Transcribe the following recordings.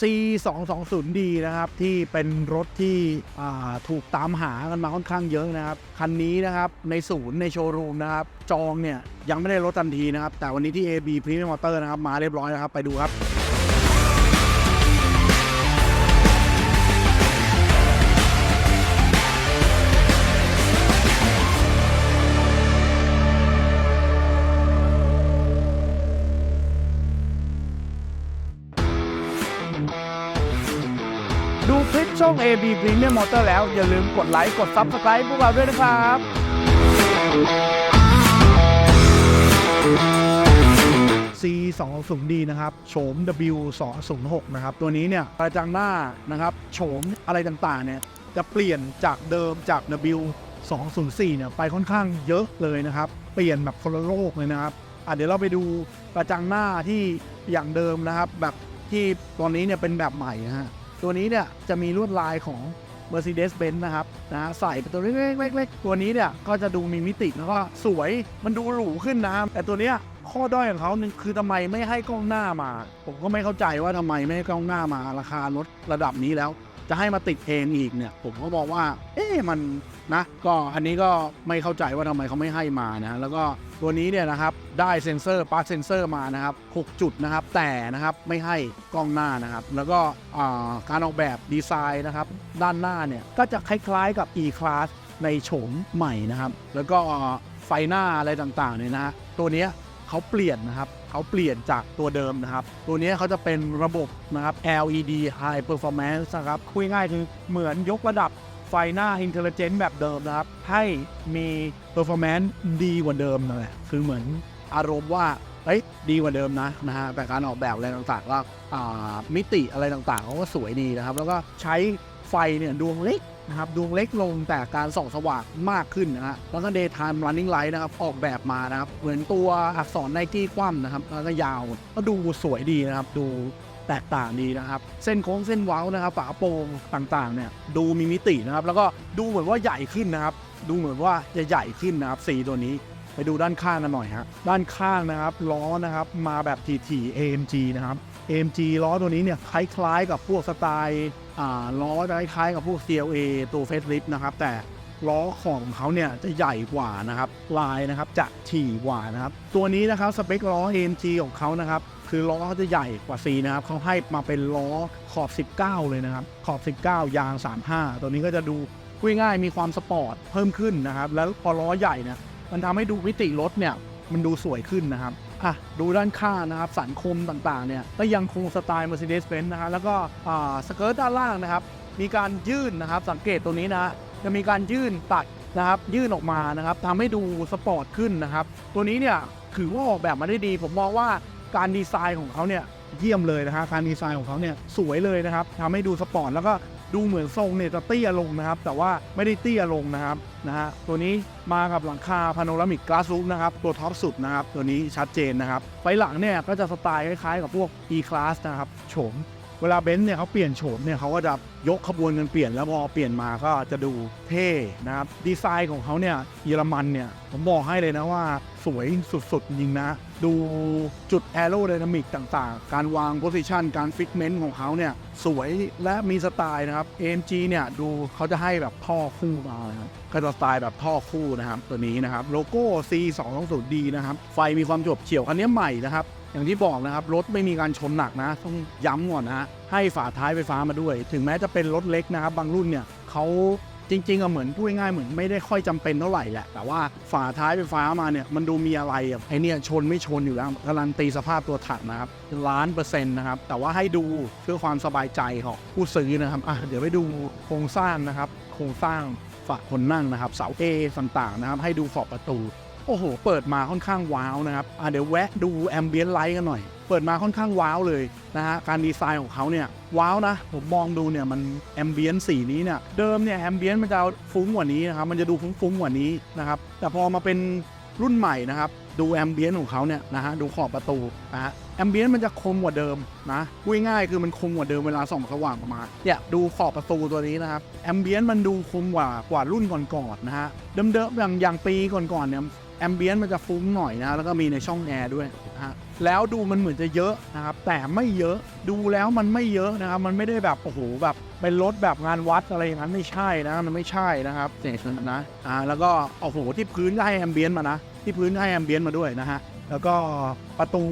C 2 2 0 D นะครับ ที่เป็นรถที่ถูกตามหากันมาค่อนข้างเยอะนะครับ คันนี้นะครับในศูนย์ในโชว์รูมนะครับ จองเนี่ยยังไม่ได้รถทันทีนะครับ แต่วันนี้ที่ AB Premium Motor นะครับ มาเรียบร้อยนะครับ ไปดูครับ ช่อง AB Premium Motor แล้ว อย่าลืมกดไลค์กด Subscribe พวกเราด้วยนะครับ C 2 0 D นะครับโฉม W 2 0 6นะครับ ตัวนี้เนี่ยกระจังหน้านะครับโฉมอะไรต่างๆ เนี่ย จะเปลี่ยนจากเดิมจาก W 2 0 4เนี่ย ไปค่อนข้างเยอะเลยนะครับ เปลี่ยนแบบคนละโลกเลยนะครับอะเดี๋ยวเราไปดูกระจังหน้าที่อย่างเดิมนะครับ แบบที่ตอนนี้เนี่ยเป็นแบบใหม่นะฮะ ตัวนี้เนี่ยจะมีลวดลายของ Mercedes-Benz นะครับนะใส่เป็นตัวเล็กๆๆตัวนี้เนี่ยก็จะดูมีมิติแล้วก็สวยมันดูหรูขึ้นนะแต่ตัวเนี้ยข้อด้อยของเขาหนึ่งคือทำไมไม่ให้กล้องหน้ามา ผมก็ไม่เข้าใจว่าทำไมไม่ให้กล้องหน้ามาราคารถระดับนี้แล้ว จะให้มาติดเองอีกเนี่ย ผมก็บอกว่า เอ๊ะมัน นะก็อันนี้ก็ไม่เข้าใจว่าทำไมเขาไม่ให้มานะแล้วก็ตัวนี้เนี่ยนะครับได้เซ็นเซอร์ปาร์เซนเซอร์มานะครับ6จุดนะครับแต่นะครับไม่ให้กล้องหน้านะครับแล้วก็การออกแบบดีไซน์นะครับด้านหน้าเนี่ยก็จะคล้ายๆกับ E-Class ในโฉมใหม่นะครับแล้วก็ไฟหน้าอะไรต่างๆเนี่ยนะฮะตัวนี้เขาเปลี่ยนนะครับเขาเปลี่ยนจากตัวเดิมนะครับ ตัวนี้เขาจะเป็นระบบนะครับ LED High Performance นะครับคุยง่ายคือเหมือนยกระดับ ไฟหน้า Intelligent แบบเดิมนะครับ ให้มี Performance ดีกว่าเดิมนั่นแหละคือเหมือนอารมณ์ว่าเอ้ยดีกว่าเดิมนะนะฮะแต่การออกแบบอะไรต่างๆก็อ่ามิติอะไรต่างๆเขาก็สวยดีนะครับ แล้วก็ใช้ไฟเนี่ยดวงเล็กนะครับดวงเล็กลงแต่การส่องสว่างมากขึ้นนะฮะแล้วก็ daytime running light นะครับออกแบบมานะครับ เหมือนตัวอักษรไนกี้คว่ำนะครับแล้วก็ยาวก็ดูสวยดีนะครับดู แตกต่างดีนะครับ เส้นโค้งเส้นเว้านะครับฝาโปร่งต่างๆเนี่ยดูมีมิตินะครับ แล้วก็ดูเหมือนว่าใหญ่ขึ้นนะครับ ดูเหมือนว่าจะใหญ่ขึ้นนะครับสีตัวนี้ไปดูด้านข้างกันหน่อยฮะด้านข้างนะครับล้อนะครับมาแบบทีๆ AMG นะครับ AMG ล้อตัวนี้เนี่ยคล้ายๆ กับพวกสไตล์ล้อจะคล้ายๆกับพวก CLA ตัว Facelift นะครับแต่ล้อของเขาเนี่ยจะใหญ่กว่านะครับลายนะครับจะถี่กว่านะครับตัวนี้นะครับสเปคล้อ AMG ของเขานะครับ คือล้อเขาจะใหญ่กว่า C นะครับเขาให้มาเป็นล้อขอบ 19 เลยนะครับ ขอบ 19 ยาง 35 ตัวนี้ก็จะดูพูดง่ายมีความสปอร์ตเพิ่มขึ้นนะครับ แล้วพอล้อใหญ่นี่ยมันทำให้ดูมิติรถเนี่ยมันดูสวยขึ้นนะครับอะดูด้านข้างนะครับสันคมต่างๆเนี่ยก็ยังคงสไตล์ Mercedes-Benz นะฮะแล้วก็อ่าสเกิร์ตด้านล่างนะครับ มีการยื่นนะครับสังเกตตัวนี้นะฮะจะมีการยื่นตัดนะครับยื่นออกมานะครับทำให้ดูสปอร์ตขึ้นนะครับ ตัวนี้เนี่ยถือว่าออกแบบมาได้ดี ผมมองว่า การดีไซน์ของเขาเนี่ยเยี่ยมเลยนะฮะการดีไซน์ของเขาเนี่ยสวยเลยนะครับทำให้ดูสปอร์ตแล้วก็ดูเหมือนทรงเนี่ยจะเตี้ยลงนะครับ แต่ว่าไม่ได้เตี้ยลงนะครับนะฮะตัวนี้มากับหลังคาพาโนรามิกก a s ส roof นะครับตัวท็อปสุดนะครับ ตัวนี้ชัดเจนนะครับ ไฟหลังเนี่ยก็จะสไตล์คล้ายๆ กับพวก E-Class นะครับโฉมเวลาเบนซ์เนี่ยเขาเปลี่ยนโฉมเนี่ยเขาก็จะยกขบวนกันเปลี่ยนแล้วพอเปลี่ยนมาก็จะดูเท่นะครับดีไซน์ของเขาเนี่ยเยอรมันเนี่ยผมบอกให้เลยนะว่า สวยสุดๆ จริงนะ ดูจุดแอโร d y นามิกต่างๆ การวางโพสิชันการฟิกเมนต์ของเขาเนี่ย สวยและมีสไตล์นะครับ AMG เนี่ย ดูเขาจะให้แบบท่อคู่มาครับก็จะสไตล์แบบท่อคู่นะครับ ตัวนี้นะครับ โลโก้ C 2 2 0 D นะครับ ไฟมีความจบเฉียวคันนี้ใหม่นะครับอย่างที่บอกนะครับ รถไม่มีการชนหนักนะ ต้องย้ำก่อนนะให้ฝาท้ายไฟฟ้ามาด้วย ถึงแม้จะเป็นรถเล็กนะครับ บางรุ่นเนี่ยเขา จริงๆอะเหมือนพูดง่ายๆเหมือนไม่ได้ค่อยจำเป็นเท่าไหร่แหละ แต่ว่าฝาท้ายไฟฟ้ามาเนี่ยมันดูมีอะไรอะไอเนี่ยชนไม่ชนอยู่แล้วการันตีสภาพตัวถังนะครับล้านเปอร์เซ็นต์นะครับ แต่ว่าให้ดูเพื่อความสบายใจของผู้ซื้อนะครับอะเดี๋ยวไปดูโครงสร้างนะครับ โครงสร้างฝาคนนั่งนะครับเสาเอต่างๆนะครับ ให้ดูขอบประตู โอ้โห เปิดมาค่อนข้างว้าวนะครับอะเดี๋ยวแวะดูแอมเบียนไลท์กันหน่อย เปิดมาค่อนข้างว้าวเลยนะฮะการดีไซน์ของเขาเนี่ยว้าวนะ ผมมองดูเนี่ยมันแอมเบียนสีนี้เนี่ยเดิมเนี่ยแอมเบียนมันจะฟุ้งกว่านี้นะครับมันจะดูฟุ้งๆกว่านี้นะครับแต่พอมาเป็นรุ่นใหม่นะครับดูแอมเบียนของเขาเนี่ยนะฮะดูขอบประตูนะฮะแอมเบียนมันจะคมกว่าเดิมนะพูดง่ายๆคือมันคมกว่าเดิมเวลาส่องสว่างออกมาเนี่ยดูขอบประตูตัวนี้นะครับแอมเบียนมันดูคมกว่ากว่ารุ่นก่อนๆนะฮะเดิมๆอย่างอย่างปีก่อนๆเนี่ยแอมเบียนมันจะฟุ้งหน่อยนะแล้วก็มีในช่องแอร์ด้วยนะฮะ แล้วดูมันเหมือนจะเยอะนะครับ แต่ไม่เยอะดูแล้วมันไม่เยอะนะครับ มันไม่ได้แบบโอ้โหแบบเป็นรถแบบงานวัดอะไรอย่างนั้นไม่ใช่นะมันไม่ใช่นะครับเสียงนะอ่าแล้วก็โอ้โหที่พื้นให้แอมเบียนมานะ ที่พื้นให้แอมเบียนมาด้วยนะฮะแล้วก็ประตู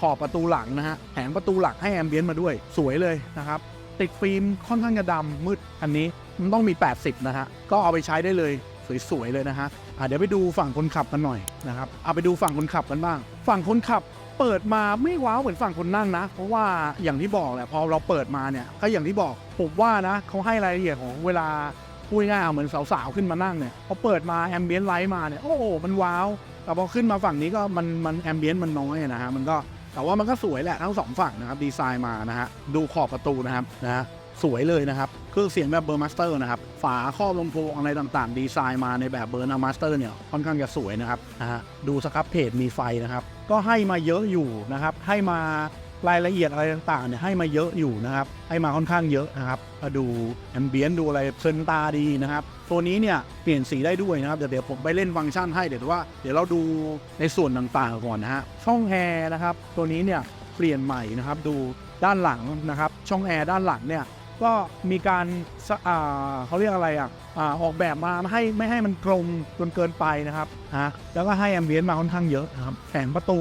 ขอบประตูหลังนะฮะแผงประตูหลังให้แอมเบียนมาด้วย สวยเลยนะครับติดฟิล์มค่อนข้างจะดำมืดอันนี้มันต้องมี 80 นะฮะก็เอาไปใช้ได้เลยสวยๆเลยนะฮะอะเดี๋ยวไปดูฝั่งคนขับกันหน่อยนะครับเอาไปดูฝั่งคนขับกันบ้าง ฝั่งคนขับ เปิดมาไม่ว้าวเหมือนฝั่งคนนั่งนะ เพราะว่าอย่างที่บอกแหละพอเราเปิดมาเนี่ยก็อย่างที่บอกผมว่านะเขาให้รายละเอียดของเวลาพูดง่ายๆเหมือนสาวๆขึ้นมานั่งเนี่ยพอเปิดมาแอมเบียนไลท์มาเนี่ยโอ้โหมันว้าวแต่พอขึ้นมาฝั่งนี้ก็มันมันแอมเบียนมันน้อยนะฮะมันก็แต่ว่ามันก็สวยแหละทั้งสองฝั่งนะครับดีไซน์มานะฮะดูขอบประตูนะครับนะ สวยเลยนะครับเครื่องเสียงแบบเบอร์มาสเตอร์นะครับ ฝาครอบลำโพงอะไรต่างๆ ดีไซน์มาในแบบเบอร์นามาสเตอร์เนี่ยค่อนข้างจะสวยนะครับนะฮะดูสครับเพจมีไฟนะครับ ก็ให้มาเยอะอยู่นะครับ ให้มารายละเอียดอะไรต่างๆเนี่ยให้มาเยอะอยู่นะครับ ให้มาค่อนข้างเยอะนะครับมาดูแอมเบียนดูอะไรเพลินตาดีนะครับ ตัวนี้เนี่ยเปลี่ยนสีได้ด้วยนะครับ เดี๋ยวเดี๋ยวผมไปเล่นฟังก์ชันให้เดี๋ยวว่าเดี๋ยวเราดูในส่วนต่างๆก่อนนะฮะช่องแอร์นะครับ ตัวนี้เนี่ยเปลี่ยนใหม่นะครับ ดูด้านหลังนะครับ ช่องแอร์ด้านหลังเนี่ย ก็มีการสะอ่าเขาเรียกอะไรอะอ่าออกแบบมาไม่ให้ไม่ให้มันกลมจนเกินไปนะครับฮะแล้วก็ให้แอมเบียนมาค่อนข้างเยอะนะครับแผงประตู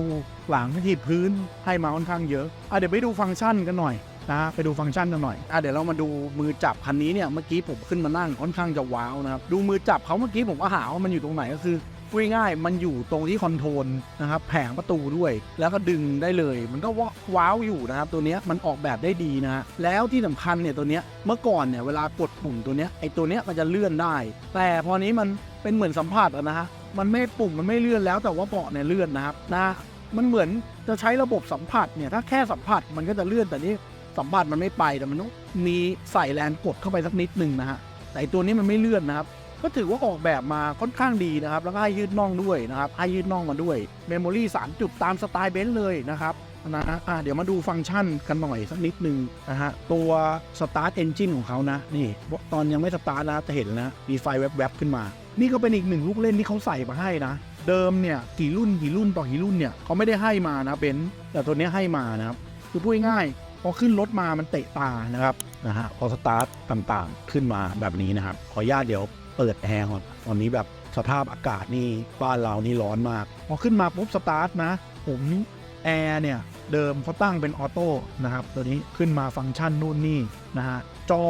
หลังที่พื้นให้มาค่อนข้างเยอะอะเดี๋ยวไปดูฟังก์ชันกันหน่อยนะฮะไปดูฟังก์ชันกันหน่อยอะเดี๋ยวเรามาดูมือจับคันนี้เนี่ยเมื่อกี้ผมขึ้นมานั่งค่อนข้างจะว้าวนะครับดูมือจับเขาเมื่อกี้ผมก็หาว่ามันอยู่ตรงไหนก็คือ พูดง่ายมันอยู่ตรงที่คอนโทรลนะครับแผงประตูด้วย แล้วก็ดึงได้เลย มันก็ว้าวอยู่นะครับตัวนี้มันออกแบบได้ดีนะแล้วที่สำคัญเนี่ยตัวนี้เมื่อก่อนเนี่ยเวลากดปุ่มตัวนี้ไอ้ตัวนี้มันจะเลื่อนได้ แต่พอนี้มันเป็นเหมือนสัมผัสนะฮะมันไม่ปุ่มมันไม่เลื่อนแล้วแต่ว่าเบาะเนี่ยเลื่อนนะครับนะมันเหมือนจะใช้ระบบสัมผัสเนี่ยถ้าแค่สัมผัสมันก็จะเลื่อนแต่นี่สัมผัสมันไม่ไปแต่มันต้องมีใส่แรงกดเข้าไปสักนิดหนึ่งนะฮะแต่ตัวนี้มันไม่เลื่อนนะครับ ก็ถือว่าออกแบบมาค่อนข้างดีนะครับ แล้วก็ให้ยืดน่องด้วยนะครับให้ยืดน่องมาด้วยเมมโมรี่3จุดตามสไตล์เบนซ์เลยนะครับนะฮะะเดี๋ยวมาดูฟังก์ชันกันหน่อยสักนิดหนึ่งนะฮะ ตัว Start Engine ของเขานะ นี่ ตอนยังไม่สตาร์ทนะ จะเห็นนะ มีไฟแวบๆขึ้นมา นี่ก็เป็นอีกหนึ่งลูกเล่นที่เขาใส่มาให้นะ เดิมเนี่ย กี่รุ่นกี่รุ่นต่อกี่รุ่นเนี่ยเขาไม่ได้ให้มานะเบนซ์แต่ตัวนี้ให้มานะครับ คือพูดง่ายพอขึ้นรถมามันเตะตานะครับนะฮะพอสตาร์ทต่างๆ ขึ้นมาแบบนี้นะครับ ขออนุญาตเดี๋ยว เปิดแอร์ก่อนตอนนี้แบบสภาพอากาศนี่บ้านเรานี่ร้อนมาก พอขึ้นมาปุ๊บสตาร์ทนะ ผมแอร์เนี่ย เดิมเขาตั้งเป็นออโต้นะครับ ตัวนี้ขึ้นมาฟังก์ชันนู่นนี่นะฮะจอ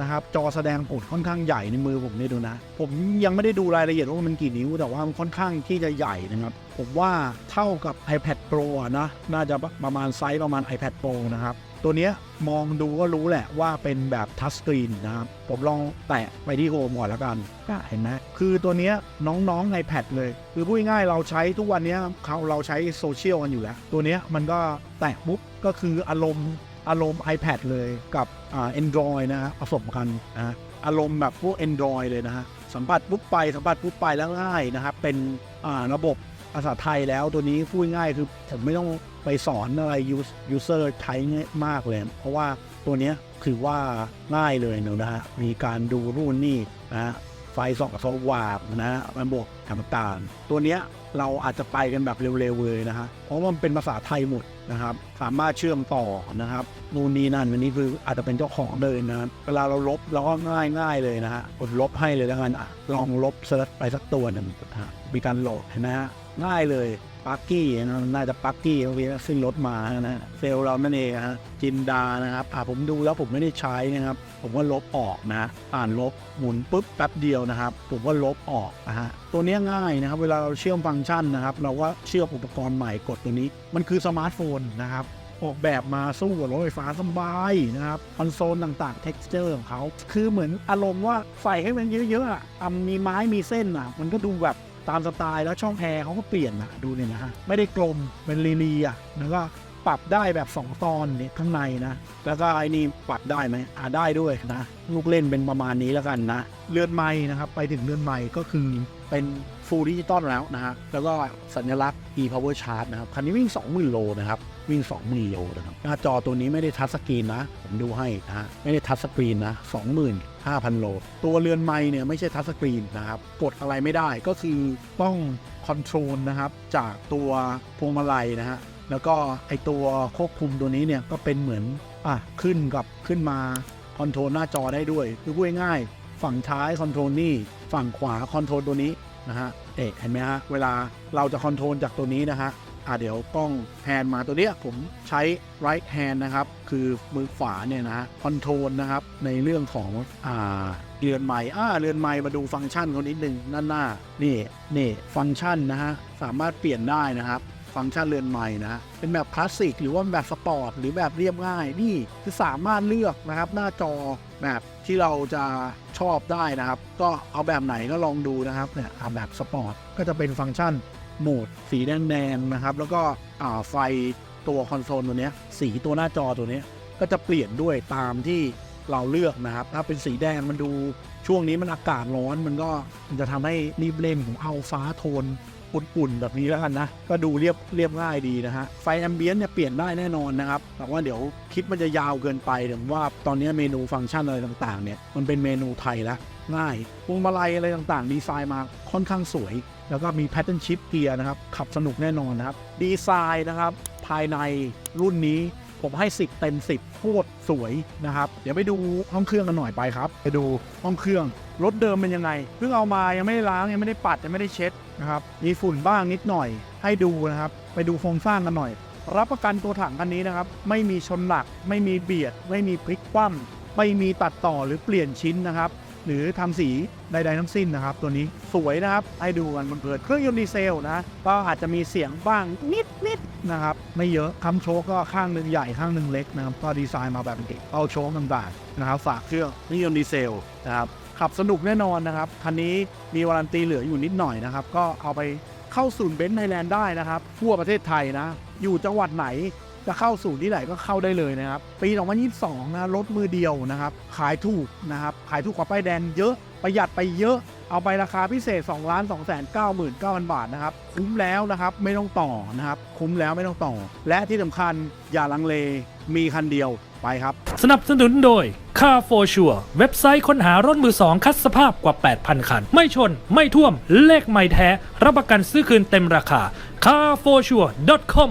นะครับ จอแสดงผลค่อนข้างใหญ่ในมือผมนี่ดูนะ ผมยังไม่ได้ดูรายละเอียดว่ามันกี่นิ้ว แต่ว่ามันค่อนข้างที่จะใหญ่นะครับ ผมว่าเท่ากับ iPad Pro นะ น่าจะประมาณไซส์ประมาณ iPad Pro นะครับ ตัวเนี้ยมองดูก็รู้แหละว่าเป็นแบบทัชสกรีนนะครับ ผมลองแตะไปที่โฮมก่อนแล้วกันก็เห็นไหมคือตัวเนี้ยน้องๆ iPad เลย คือพูดง่ายๆเราใช้ทุกวันเนี้ยเขาเราใช้โซเชียลกันอยู่แล้ว ตัวเนี้ยมันก็แตะปุ๊บก็คืออารมณ์อารมณ์ iPad เลยกับอ่า Android นะฮะผสมกันนะอารมณ์แบบพวก Android เลยนะฮะสัมผัสปุ๊บไปสัมผัสปุ๊บไปแล้วง่ายนะครับเป็นอ่าระบบ ภาษาไทยแล้วตัวนี้พูดง่ายคือผมไม่ต้องไปสอนอะไรยูเซอร์ใช้ง่ายมากเลย เพราะว่าตัวนี้คือว่าง่ายเลยนะฮะมีการดูรุ่นนี่นะฮะไฟส่องกับสว่างนะฮะมันบวกต่างๆตัวเนี้ยเราอาจจะไปกันแบบเร็วๆเลยนะฮะเพราะมันเป็นภาษาไทยหมดนะครับ สามารถเชื่อมต่อนะครับนู่นนี่นั่นวันนี้คืออาจจะเป็นเจ้าของเลยนะเวลาเราลบเราก็ง่ายง่ายเลยนะฮะกดลบให้เลยแล้วกันลองลบเซิร์ชไปสักตัวหนึ่งนะมีการโหลดนะฮะ ง่ายเลยปักกี้นะน่าจะปักกี้เมื่อกี้ซึ่งรถมานะเซลเรานั่นเองฮะจินดานะครับอะผมดูแล้วผมไม่ได้ใช้นะครับ ผมก็ลบออกนะอ่านลบหมุนปุ๊บแป๊บเดียวนะครับ ผมก็ลบออกนะฮะตัวนี้ง่ายนะครับ เวลาเราเชื่อมฟังก์ชันนะครับ เราก็เชื่อมอุปกรณ์ใหม่กดตัวนี้ มันคือสมาร์ทโฟนนะครับออกแบบมาสู้กับรถไฟฟ้าสบายนะครับคอนโซลต่างๆ texture ของเขา คือเหมือนอารมณ์ว่าใส่ให้มันเยอะๆอะมีไม้มีเส้นอะ มันก็ดูแบบ ตามสไตล์แล้วช่องแอร์เขาก็เปลี่ยนอะดูเนี่ยนะฮะไม่ได้กลมเป็นลีๆอะแล้วก็ปรับได้แบบ 2 ตอนเนี่ยข้างในนะ แล้วก็ไอ้นี่ปรับได้ไหมอ่าได้ด้วยนะ ลูกเล่นเป็นประมาณนี้แล้วกันนะ เลื่อนไม้นะครับ ไปถึงเลื่อนไม้ก็คือเป็นฟูลดิจิตอลแล้วนะฮะแล้วก็สัญลักษณ์ e-power charge นะครับ คันนี้วิ่ง 20,000 โลนะครับ วิ่ง 20,000 โลนะครับ หน้าจอตัวนี้ไม่ได้ทัชสกรีนนะ ผมดูให้นะไม่ได้ทัชสกรีนนะ25,000 5,000 โล ตัวเรือนไม้เนี่ยไม่ใช่ทัชสกรีนนะครับ กดอะไรไม่ได้ก็คือต้องคอนโทรลนะครับ จากตัวพวงมาลัยนะฮะ แล้วก็ไอตัวควบคุมตัวนี้เนี่ยก็เป็นเหมือนอะขึ้นกับขึ้นมาคอนโทรลหน้าจอได้ด้วย คือพูดง่ายๆฝั่งซ้ายคอนโทรลนี่ ฝั่งขวาคอนโทรลตัวนี้นะฮะ เอ๊ะเห็นไหมฮะ เวลาเราจะคอนโทรลจากตัวนี้นะฮะ อะเดี๋ยวกล้องแฮนด์มาตัวเนี้ยผมใช้ right hand นะครับ คือมือขวาเนี่ยนะฮะคอนโทรลนะครับ ในเรื่องของอ่าเรือนไม้อ่าเรือนไม้มาดูฟังก์ชันเขานิดนึงด้านหน้า นี่นี่ฟังก์ชันนะฮะ สามารถเปลี่ยนได้นะครับ ฟังก์ชันเรือนไม้นะเป็นแบบคลาสสิกหรือว่าแบบสปอร์ตหรือแบบเรียบง่าย นี่คือสามารถเลือกนะครับ หน้าจอแบบที่เราจะชอบได้นะครับ ก็เอาแบบไหนก็ลองดูนะครับเนี่ยเอาแบบสปอร์ตก็จะเป็นฟังก์ชัน โหมดสีแดงๆนะครับ แล้วก็ไฟตัวคอนโซลตัวนี้สีตัวหน้าจอตัวนี้ก็จะเปลี่ยนด้วยตามที่เราเลือกนะครับ ถ้าเป็นสีแดงมันดูช่วงนี้มันอากาศร้อนมันก็มันจะทำให้รีบเล่นของเอาฟ้าโทนอุ่นๆแบบนี้แล้วกันนะ ก็ดูเรียบเรียบง่ายดีนะฮะ ไฟแอมเบียนเนี่ยเปลี่ยนได้แน่นอนนะครับแต่ว่าเดี๋ยวคลิปมันจะยาวเกินไปเดี๋ยวผมว่าตอนนี้เมนูฟังก์ชันอะไรต่างๆเนี่ยมันเป็นเมนูไทยแล้ว ง่ายพวงมาลัยอะไรต่างๆ ดีไซน์มาค่อนข้างสวย แล้วก็มีแพทเทิร์นชิปเกียร์นะครับ ขับสนุกแน่นอนนะครับ ดีไซน์นะครับ ภายในรุ่นนี้ผมให้ 10 เต็ม 10 โคตรสวยนะครับ เดี๋ยวไปดูห้องเครื่องกันหน่อยไปครับ ไปดูห้องเครื่อง รถเดิมเป็นยังไง เพิ่งเอามายังไม่ได้ล้างยังไม่ได้ปัดยังไม่ได้เช็ดนะครับ มีฝุ่นบ้างนิดหน่อย ให้ดูนะครับ ไปดูโครงสร้างกันหน่อย รับประกันตัวถังคันนี้นะครับ ไม่มีชนหนัก ไม่มีเบียด ไม่มีพลิกคว่ำไม่มีตัดต่อหรือเปลี่ยนชิ้นนะครับ หรือทำสีใดๆทั้งสิ้นนะครับ ตัวนี้สวยนะครับให้ดูกันเพลินๆเครื่องยนต์ดีเซลนะก็อาจจะมีเสียงบ้างนิดๆนะครับ ไม่เยอะคำโชคก็ข้างหนึ่งใหญ่ข้างหนึ่งเล็กนะครับก็ดีไซน์มาแบบนี้เอาโชคต่างๆนะครับฝากเครื่องเครื่องยนต์ดีเซลนะครับขับสนุกแน่นอนนะครับคันนี้มีวารันตีเหลืออยู่นิดหน่อยนะครับก็เอาไปเข้าศูนย์เบนซ์ไทยแลนด์ได้นะครับทั่วประเทศไทยนะ อยู่จังหวัดไหน จะเข้าสู่ที่ไหนก็เข้าได้เลยนะครับ ปี2022นะรถมือเดียวนะครับ ขายถูกนะครับ ขายถูกกว่าป้ายแดงเยอะประหยัดไปเยอะเอาไปราคาพิเศษ2 2 9 9 9 0 0 0 บาทนะครับ คุ้มแล้วนะครับไม่ต้องต่อนะครับ คุ้มแล้วไม่ต้องต่อ และที่สำคัญอย่าลังเลมีคันเดียวไปครับ สนับสนุนโดย Car for Sure เว็บไซต์ค้นหารถมือสองคัดสภาพกว่า 8,000 คัน ไม่ชน ไม่ท่วม เลขไม่แท้ รับประกันซื้อคืนเต็มราคา carforsure.com